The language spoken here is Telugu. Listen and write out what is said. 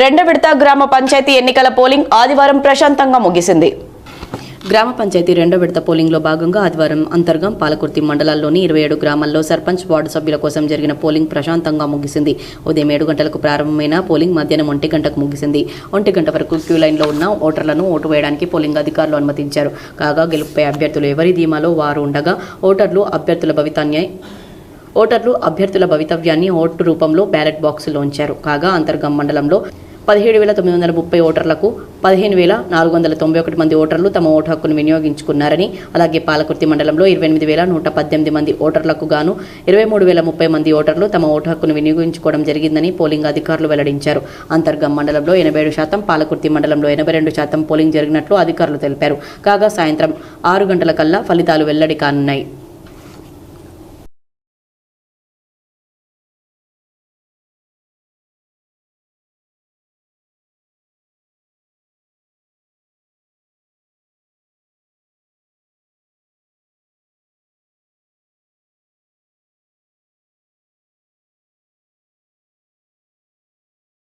రెండో విడత గ్రామ పంచాయతీ ఎన్నికల పోలింగ్ ఆదివారం ప్రశాంతంగా ముగిసింది. గ్రామ పంచాయతీ రెండో విడత పోలింగ్లో భాగంగా ఆదివారం అంతర్గం పాలకుర్తి మండలాల్లోని ఇరవై ఏడు గ్రామాల్లో సర్పంచ్ వార్డు సభ్యుల కోసం జరిగిన పోలింగ్ ప్రశాంతంగా ముగిసింది. ఉదయం ఏడు గంటలకు ప్రారంభమైన పోలింగ్ మధ్యాహ్నం ఒంటి గంటకు ముగిసింది. ఒంటి గంట వరకు క్యూ లైన్లో ఉన్న ఓటర్లను ఓటు వేయడానికి పోలింగ్ అధికారులు అనుమతించారు. కాగా గెలుపుపై అభ్యర్థులు ఎవరి ధీమాలో వారు ఉండగా ఓటర్లు అభ్యర్థుల భవితాన్యాయ ఓటర్లు అభ్యర్థుల భవితవ్యాన్ని ఓటు రూపంలో బ్యాలెట్ బాక్సులో ఉంచారు. కాగా అంతర్గం మండలంలో పదిహేడు వేల తొమ్మిది వందల ముప్పై ఓటర్లకు పదిహేను వేల నాలుగు వందల తొంభై ఒకటి మంది ఓటర్లు తమ ఓటు హక్కును వినియోగించుకున్నారని అలాగే పాలకుర్తి మండలంలో ఇరవై ఎనిమిది వేల నూట పద్దెనిమిది మంది ఓటర్లకు గాను ఇరవై మూడు వేల ముప్పై మంది ఓటర్లు తమ ఓటు హక్కును వినియోగించుకోవడం జరిగిందని పోలింగ్ అధికారులు వెల్లడించారు. అంతర్గం మండలంలో ఎనభై ఏడు శాతం పాలకుర్తి మండలంలో ఎనభై రెండు శాతం పోలింగ్ జరిగినట్లు అధికారులు తెలిపారు. కాగా సాయంత్రం ఆరు గంటల కల్లా ఫలితాలు వెల్లడి కానున్నాయి.